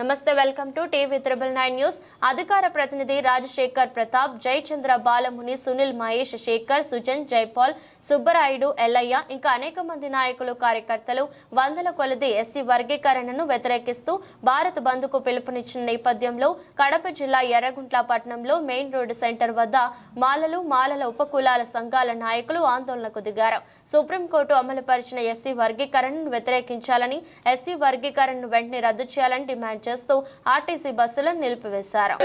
నమస్తే welcome to TV triple nine news. అధికార ప్రతినిధి రాజశేఖర్ ప్రతాప్ జయచంద్ర బాలముని సునీల్ మహేష్ శేఖర్ సుజన్ జైపాల్ సుబ్బరాయుడు ఎల్లయ్య ఇంకా అనేక మంది నాయకులు కార్యకర్తలు వందల కొలది ఎస్సీ వర్గీకరణను వ్యతిరేకిస్తూ భారత్ బంద్కు పిలుపునిచ్చిన నేపథ్యంలో కడప జిల్లా ఎర్రగుంట్ల పట్టణంలో మెయిన్ రోడ్డు సెంటర్ వద్ద మాలలు మాలల ఉపకులాల సంఘాల నాయకులు ఆందోళనకు దిగారు. సుప్రీంకోర్టు అమలుపరిచిన ఎస్సీ వర్గీకరణను వ్యతిరేకించాలని ఎస్సీ వర్గీకరణను వెంటనే రద్దు చేయాలని డిమాండ్ చేస్తూ ఆర్టీసీ బస్సులను నిలిపివేశారు.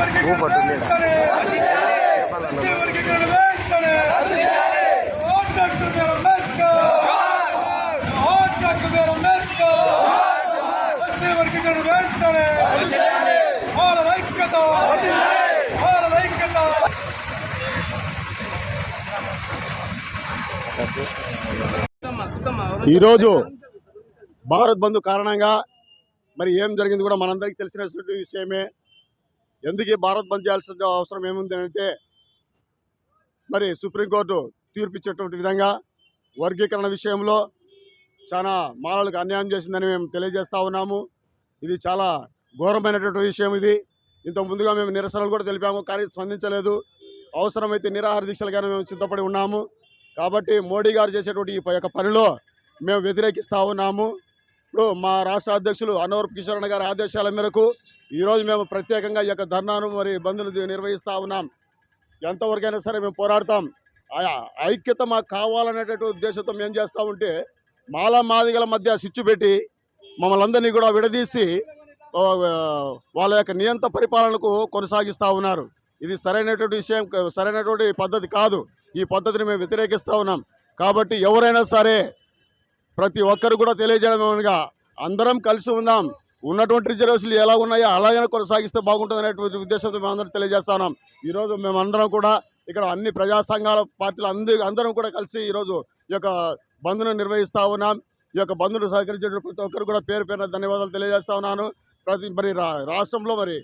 ఐక్యత ఈరోజు భారత్ బంద్ కారణంగా మరి ఏం జరిగింది కూడా మనందరికీ తెలిసినటువంటి విషయమే. ఎందుకు భారత్ బంద్ చేయాల్సిన అవసరం ఏముంది అంటే మరి సుప్రీంకోర్టు తీర్పు ఇచ్చేటువంటి విధంగా వర్గీకరణ విషయంలో చాలా మాలలకు అన్యాయం చేసిందని మేము తెలియజేస్తూ ఉన్నాము. ఇది చాలా ఘోరమైనటువంటి విషయం ఇది. ఇంత ముందుగా మేము నిరసనలు కూడా తెలిపాము కానీ స్పందించలేదు. అవసరమైతే నిరాహార దీక్షలుగానే మేము సిద్ధపడి ఉన్నాము. కాబట్టి మోడీ గారు చేసేటువంటి ఈ యొక్క పనిలో మేము వ్యతిరేకిస్తూ ఉన్నాము. ఇప్పుడు మా రాష్ట్ర అధ్యక్షులు అనవర్ కిషోరణ గారి ఆదేశాల మేరకు ఈరోజు మేము ప్రత్యేకంగా ఈ యొక్క ధర్నాను మరి బంధులు నిర్వహిస్తూ ఉన్నాం. ఎంతవరకైనా సరే మేము పోరాడతాం. ఐక్యత మాకు కావాలనేటటువంటి ఉద్దేశంతో మేము చేస్తూ ఉంటే మాలా మాదిగల మధ్య స్విచ్ పెట్టి మమ్మల్ని అందరినీ కూడా విడదీసి వాళ్ళ యొక్క నియంత పరిపాలనకు కొనసాగిస్తూ ఉన్నారు. ఇది సరైనటువంటి విషయం సరైనటువంటి పద్ధతి కాదు. ఈ పద్ధతిని మేము వ్యతిరేకిస్తూ ఉన్నాం. కాబట్టి ఎవరైనా సరే ప్రతి ఒక్కరు కూడా తెలియజేయడం అందరం కలిసి ఉందాం. ఉన్నటువంటి రిజర్వేషన్లు ఎలా ఉన్నాయో అలాగే కొనసాగిస్తే బాగుంటుంది అనేటువంటి ఉద్దేశంతో మేము తెలియజేస్తున్నాం ఈరోజు మేమందరం కూడా ఇక్కడ అన్ని ప్రజా సంఘాల పార్టీలు అంది అందరం కూడా కలిసి ఈరోజు ఈ యొక్క బంద్ను నిర్వహిస్తూ ఉన్నాం. ఈ యొక్క బంధును సహకరించే ప్రతి ఒక్కరు కూడా పేరు పేరున ధన్యవాదాలు తెలియజేస్తా ఉన్నాను. ప్రతి మరి రా- రాష్ట్రంలో మరి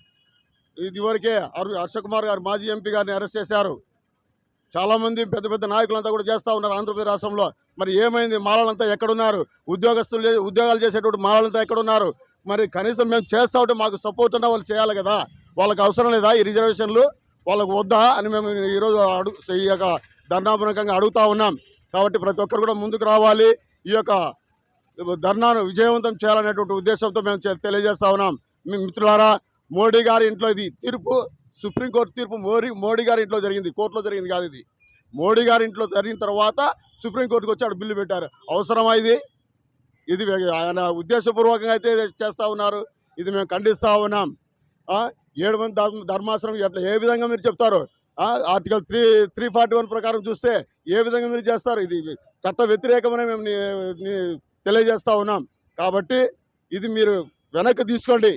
ఇదివరకే హర్ష కుమార్ గారు మాజీ ఎంపీ గారిని అరెస్ట్ చేశారు. చాలామంది పెద్ద పెద్ద నాయకులంతా కూడా చేస్తూ ఉన్నారు ఆంధ్రప్రదేశ్ రాష్ట్రంలో. మరి ఏమైంది? మాలలంతా ఎక్కడున్నారు? ఉద్యోగస్తులు చే- ఉద్యోగాలు చేసేటువంటి మాలలంతా ఎక్కడున్నారు? మరి కనీసం మేము చేస్తా ఉంటే మాకు సపోర్ట్ ఉన్న వాళ్ళు చేయాలి కదా. వాళ్ళకి అవసరం లేదా ఈ రిజర్వేషన్లు వాళ్ళకు వద్దా అని మేము ఈరోజు అడుగు ఈ యొక్క ధర్నాపూర్వకంగా అడుగుతా ఉన్నాం. కాబట్టి ప్రతి ఒక్కరు కూడా ముందుకు రావాలి. ఈ యొక్క ధర్నాను విజయవంతం చేయాలనేటువంటి ఉద్దేశంతో మేము తెలియజేస్తా ఉన్నాం. మీ మిత్రులారా మోడీ గారి ఇంట్లో ఇది తీర్పు సుప్రీంకోర్టు తీర్పు మోడీ మోడీ గారి ఇంట్లో జరిగింది. కోర్టులో జరిగింది కాదు ఇది. మోడీ గారి ఇంట్లో జరిగిన తర్వాత సుప్రీంకోర్టుకు వచ్చి ఆడ బిల్లు పెట్టారు. అవసరమా ఇది ఆయన ఉద్దేశపూర్వకంగా అయితే చేస్తూ ఉన్నారు. ఇది మేము ఖండిస్తూ ఉన్నాం. ఏడు మంది ధర్మ ధర్మాసనం ఎట్లా ఏ విధంగా మీరు చెప్తారు? Article three three forty one ప్రకారం చూస్తే ఏ విధంగా మీరు చేస్తారు? ఇది చట్ట వ్యతిరేకమని మేము తెలియజేస్తూ ఉన్నాం. కాబట్టి ఇది మీరు వెనక్కి తీసుకోండి.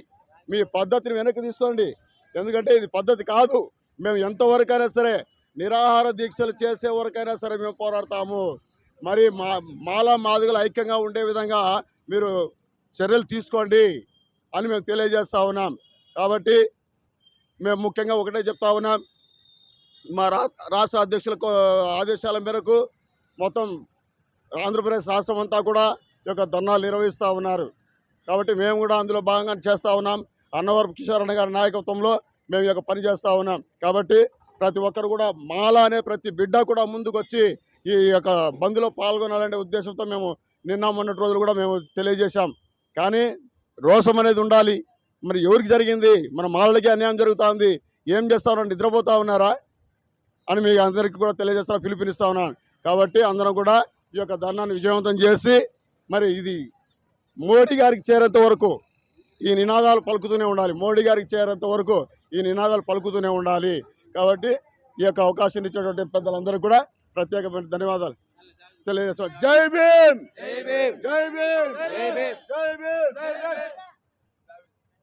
మీ పద్ధతిని వెనక్కి తీసుకోండి. ఎందుకంటే ఇది పద్ధతి కాదు. మేము ఎంతవరకైనా సరే నిరాహార దీక్షలు చేసే వరకైనా సరే మేము పోరాడతాము. మరి మా మాలా మాదిగలు ఐక్యంగా ఉండే విధంగా మీరు చర్యలు తీసుకోండి అని మేము తెలియజేస్తా ఉన్నాం. కాబట్టి మేము ముఖ్యంగా ఒకటే చెప్తా ఉన్నాం. మా రా రాష్ట్ర అధ్యక్షుల ఆదేశాల మేరకు మొత్తం ఆంధ్రప్రదేశ్ రాష్ట్రం అంతా కూడా ఈ యొక్క ధర్నాలు నిర్వహిస్తూ ఉన్నారు. కాబట్టి మేము కూడా అందులో భాగంగా చేస్తూ ఉన్నాం. అన్నవరపు కిషోర్ అన్న గారి నాయకత్వంలో మేము ఈ యొక్క పని చేస్తూ ఉన్నాం. కాబట్టి ప్రతి ఒక్కరు కూడా మాల అనే ప్రతి బిడ్డ కూడా ముందుకు వచ్చి ఈ యొక్క బంద్లో పాల్గొనాలనే ఉద్దేశంతో మేము నిన్న మొన్నటి రోజులు కూడా మేము తెలియజేశాం. కానీ రోషం అనేది ఉండాలి. మరి ఎవరికి జరిగింది? మన మాలలకి అన్యాయం జరుగుతూ ఏం చేస్తామని నిద్రపోతా ఉన్నారా? అని మీ అందరికీ కూడా తెలియజేస్తా పిలుపునిస్తా ఉన్నాను. కాబట్టి అందరం కూడా ఈ యొక్క ధర్నాన్ని విజయవంతం చేసి మరి ఇది మోడీ గారికి చేరేంత వరకు ఈ నినాదాలు పలుకుతూనే ఉండాలి. మోడీ గారికి చేరేంత వరకు ఈ నినాదాలు పలుకుతూనే ఉండాలి. కాబట్టి ఈ యొక్క అవకాశం ఇచ్చేటువంటి పెద్దలందరూ కూడా ప్రత్యేకమైన ధన్యవాదాలు తెలియజేస్తాం జై భీమ్ జై భీమ్ జై భీమ్ జై భీమ్ జై భీమ్ జై భీమ్